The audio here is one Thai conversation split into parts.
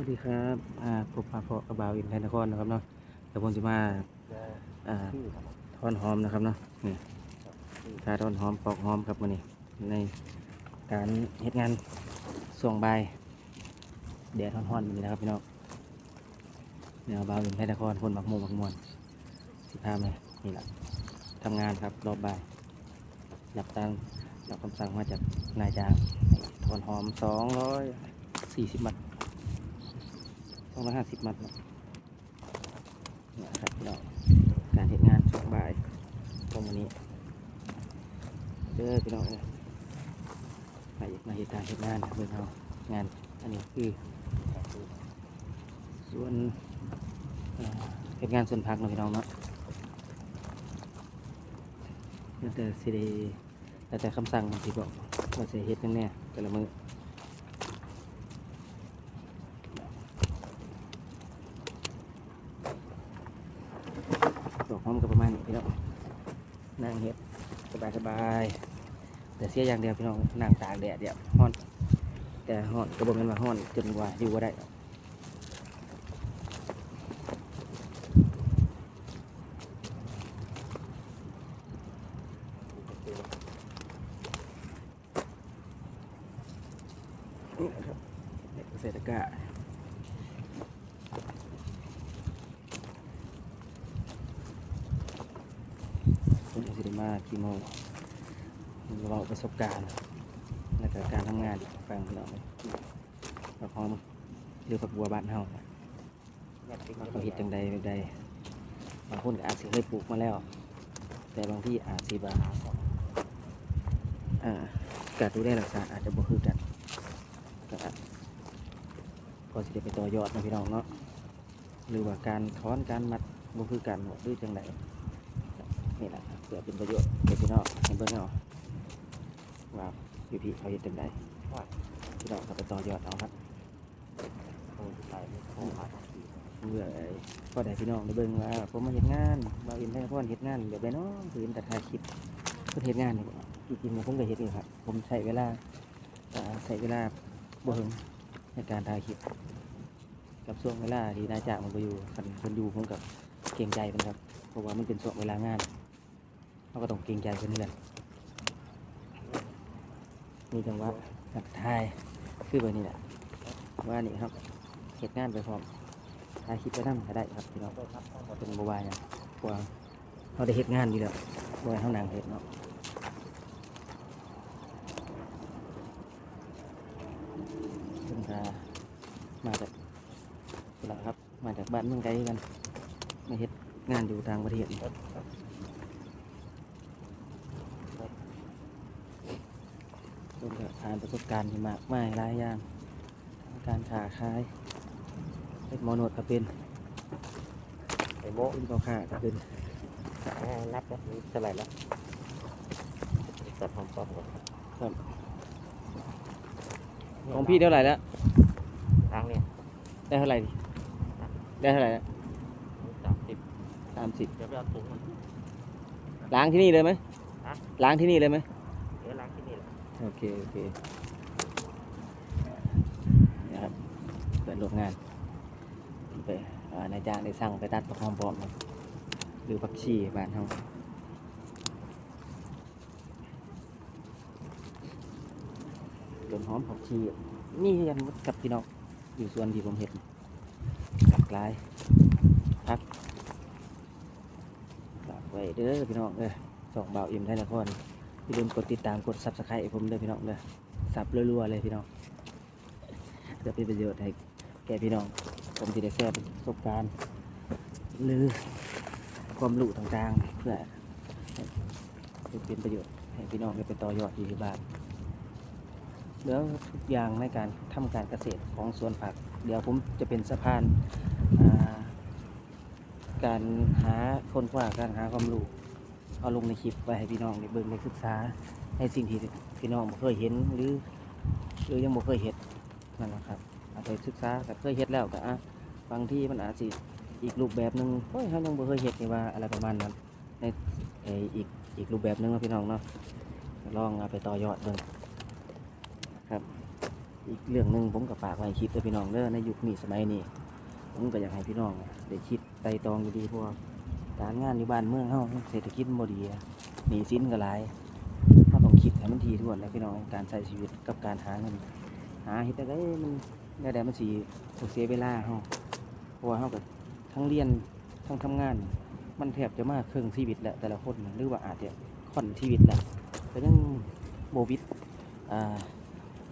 วัสดีครับอ่าพบปะเพาะกระบาวอินทนครนะครับเนาะเดี๋ยวผมจะมาอ่าทอนหอมนะครับเนาะนี่ทาทอนหอมปอกหอมครับวันนี้ในการเฮ็ดงานส่วงบ่ายแดดร้อนๆนี้นะครับพี่น้องแนวบาวอินทนครคนบักโมงบักมวนสิพามนี่แหละทำงานครับรอบบ่ายรับตังรับคำสั่งมาจากนายจ้างทอนหอมสองร้อยสี่สิบมัดส องร้อยห้าสิบมัดนะครับพี่น้องการเห็นงานช่วงบ่ายตรงวันนี้เด้อพี่น้องเนี่ยมาอีกมาเหตุการณ์เหตุงานเพื่อนเรางานอันนี้คือส่วนเหตุงานส่วนพักเนะพี่น้องเนาะแล้วแต่สิได้แล้วแต่คำสั่งที่บอกว่าจะเฮ็ดยังแน่แต่ละมือ ดอกหอมก็ประมาณนี้พี่น้อง นั่งเฮ็ดสบายสบายแต่เสียอย่างเดียวพี่น้องนั่งตากแดดเดียวฮ้อนแต่ฮ้อนก็บอกกันว่าฮ้อนจนกว่าอยู่ก็ได้นี่ครับเกษตรกร ผ มากี่โมงเราประสบการณ์และก็การทำงานฟังเราเลยเราพร้อมเรือผักบัวบ้านเฮาเขาเห็ดจังใดบบใดบางคนอาจสิเคยปลูกมาแล้ว แต่บางที่อาจสิบาอ่าการดูแลรักษาอาจจะบ่คือกันก็พอสิได้ไปต่อยอดนะพี่น้องเนาะหรือว่าการถอนการมัดบ่คือกันหรือจังใดนี่แหละ เพื่อเป็นประโยชน์เด็กพี่น้องให้เบิ่งเอาว่าพี่พี่เขาเห็นจังไดพี่น้องเขาไปต่อยอดเอาครับเมื่อไอ้พ่อได้พี่น้องได้เบิ่งว่าผมมาเห็นงานมาเห็นได้พ่อเห็นงานแบบไรเนาะคือเห็นแต่ถ่ายคลิปเพื่อเห็นงานนี่จริงๆผมก็เห็นอยู่ครับ ผมใช้เวลาอ่าใช้เวลาบ่ถึงในการถ่ายคลิปกับช่วงเวลาที่นายจ้างมันก็อยู่คันคนอยู่ผมกับเกรงใจมันครับ เพราะว่ามันเป็นช่วงเวลางาน เราก็ต้องเกรงใจเพื่อนๆมีจังหวะทักทายคือแบบนี้แหละว่านี่ครับเหตุงานไปพร้อมถ่ายคลิปไปนั่งก็ได้ครับพี่น้องเป็นบวายอะเพว่าเราได้เหตุงานอยู่แล้วบวายเท่านังเหตุเนาะเพิ่นก็มาจากนี่แหละครับ มาจากบ้านเมืองไกลกันมาเฮ็ดงานอยู่ต่างประเทศ ผมก็ผ่านประสบการณ์ที่มากมายหลายอย่างทั้งการขาขายเล็กหมอนวดก็เป็นไอ้โมเป็นพ่อค้าก็เป็นนับนะนี่เท่าไหร่แล้วจัดหอมปอมก่อนของพี่เท่าไหร่แล้วล้างเนี่ยได้เท่าไหร่ดิได้เท่าไหร่แล้วสามสิบสามสิบเดี๋ยวไปเอาถุงมันล้างที่นี่เลยไหมฮะล้างที่นี่เลยไหมเดี๋ยวล้างที่นี่แหละ โอเค โอเคนะครับเปิดโรงงาน ไปนายจ้างได้สั่งไปตัดผักหอมปลอมหรือผักชีบ้านเฮาต้นหอมผักชีนี่กันกับพี่น้องอยู่ส่วนที่ผมเห็นหลากหลายพักฝากไว้เด้อพี่น้องเด้อสองเบาอิ่มได้ละคน อย่าลืมกดติดตามกดซับสไครต์ผมเด้อพี่น้องเด้อซับรัวๆเลยพี่น้องเพื่อเป็นประโยชน์ให้แก่พี่น้องผมจะได้แชร์ประสบการณ์หรือความรู้ต่างๆ เพื่อให้เป็นประโยชน์ให้พี่น้องได้ไปต่อยอดอยู่ที่บ้านเหลือทุกอย่างในการทำการเกษตรของสวนผัก เดี๋ยวผมจะเป็นสะพานการหาคนกว่าการหาความรู้ เอาลงในคลิปไว้ให้พี่น้องได้เบิ่งได้ศึกษาในสิ่งที่พี่น้องบ่เคยเห็นหรือหรือยังบ่เคยเห็นนั่นแหละครับเอาไปศึกษาแต่เคยเห็นแล้วก็อะบางที่มันอาจสิอีกรูปแบบหนึ่งเฮ้ยเขายังบ่เคยเห็นนี่ว่าอะไรประมาณนั้นในอีกอีกรูปแบบหนึ่งนะพี่น้องเนาะลองเอาไปต่อยอดเบิ่งครับ อีกเรื่องหนึ่งผมก็ฝากไว้คิดกับพี่น้องเด้อในยุคนี้สมัยนี้ผมก็อยากให้พี่น้องได้คิดไต่ตองดีๆพว่า การงานอยู่บ้านเมืองเฮาเศรษฐกิจมันบ่ดีหนีสินก็หลายเราต้องคิดให้มันทีทวนแล้วพี่น้องการใช้ชีวิตกับการหาเงินหาเฮ็ดได้มันได้แต่มันสิบ่เสียเวลาเฮาเพราะว่าเฮาก็ทั้งเรียนทั้งทำงาน มันแทบจะมากครึ่งชีวิตแหละแต่ละคนหรือว่าอาจจะค่อนชีวิตแหละก็ยังโบวิด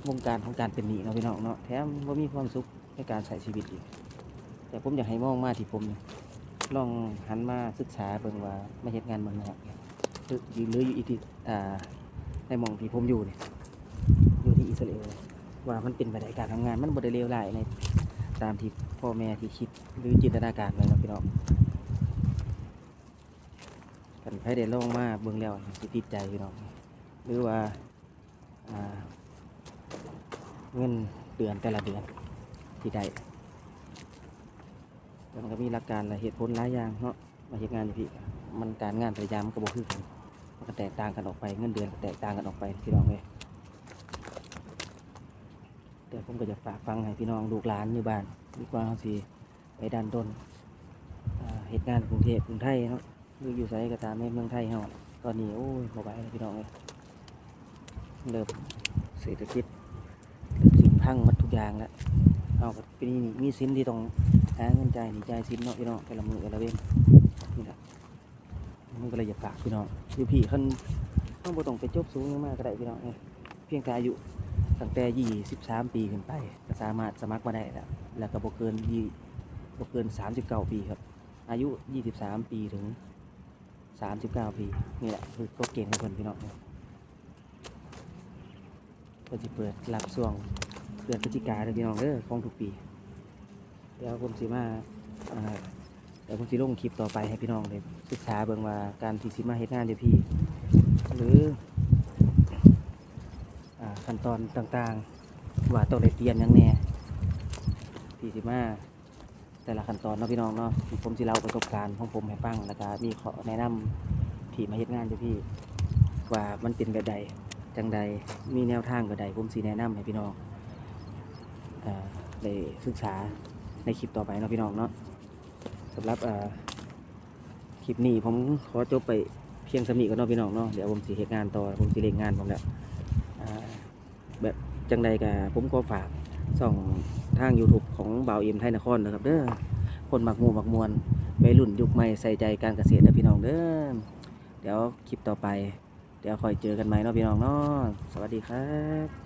วงการของการเป็นหนี้เนาะพี่น้องเนาะแถมว่ามีความสุขในการใช้ชีวิตอีกแต่ผมอยากให้มองมาที่ผมเนี่ย ลองหันมาศึกษาเบิ่งว่ามาเฮ็ดงานเมืองนอกเนี่ยหรือหรืออยู่อีที่อ่าในมองที่ผมอยู่เนี่ยอยู่ที่อิสราเอลว่ามันเป็นไปได้การทำงานมันบ่ได้เลวร้ายในตามที่พ่อแม่ที่คิดหรือจินตนาการไว้เนาะพี่น้องกันไผได้ลองมาเบิ่งแล้วสิติดใจพี่น้องหรือว่าเงินเดือนแต่ละเดือนที่ได้ แต่มันก็มีหลักการและเหตุผลหลายอย่างเนาะมาเฮ็ดงานอยู่พี่มันการงานพยายามมันก็บ่คือกันมันก็แตกต่างกันออกไปเงินเดือนแตกต่างกันออกไปพี่น้องเลยแต่ผมก็จะฝากฟังให้พี่น้องลูกหลานอยู่บ้านดีกว่าเขาสิไปดันต้นเหตุงานกรุงเทพกรุงไทยเนาะหรืออยู่ไสก็ตามในเมืองไทยเฮาตอนนี้โอ้ยบ่ไหวแล้วพี่น้องเอ้ยเริ่มเศรษฐกิจเริ่มสิพังหมดทุกอย่างแล้ว เอาก็ปีนี้มีสินที่ต้องหาเงินใจหนี่จ่ายสินเนาะพี่น้องแต่ละมือแต่ละเว้นนี่แหละมันก็เลยอยากฝากพี่น้องอยู่พี่คันต้องบ่ต้องไปจบสูงมากก็ได้พี่น้องเอ้ยเพียงแต่อายุตั้งแต่23ปีขึ้นไปก็สามารถสมัครมาได้แล้วแล้วก็บ่เกินยี่บ่เกิน39ปีครับ อายุ23ปีถึง39ปีนี่แหละคือกฎเกณฑ์ของคนพี่น้องก็จะเปิดรับช่วง เดือนพฤศจิกาเดือนพี่น้องเด้อของทุกปี เดี๋ยวผมสิมาอ่าเดี๋ยวผมสิลงคลิปต่อไปให้พี่น้องได้ศึกษาเบิ่งว่าการที่สิมาเฮ็ดงานอยู่พี่ หรือขั้นตอนต่างๆ ว่าต้องได้เตรียมยังแน่ที่สิมาแต่ละขั้นตอนเนาะพี่น้องเนาะผมสิเล่าประสบการณ์ของผมให้ฟังแล้วก็มีขอแนะนำที่มาเฮ็ดงานอยู่พี่ ว่ามันเป็นแบบใดจังใดมีแนวทางแบบใดผมสิแนะนำให้พี่น้อง ได้ศึกษาในคลิปต่อไปเนาะพี่น้องเนาะสำหรับคลิปนี้ผมขอจบไปเพียงสำนีก่อนเนาะพี่น้องเนาะเดี๋ยวผมสิเฮ็ดงานต่อผมสิเล่งงานผมแล้วแบบจังใดก็ผมขอฝากส่องทาง YouTube ของบ่าวเอ็มไทยนครนะครับเด้อคนหมักมูมักมวลวัยรุ่นยุคใหม่ใส่ใจการเกษตรนะพี่น้องเด้อเดี๋ยวคลิปต่อไป เดี๋ยวคอยเจอกันใหม่เนาะพี่น้องเนาะสวัสดีครับ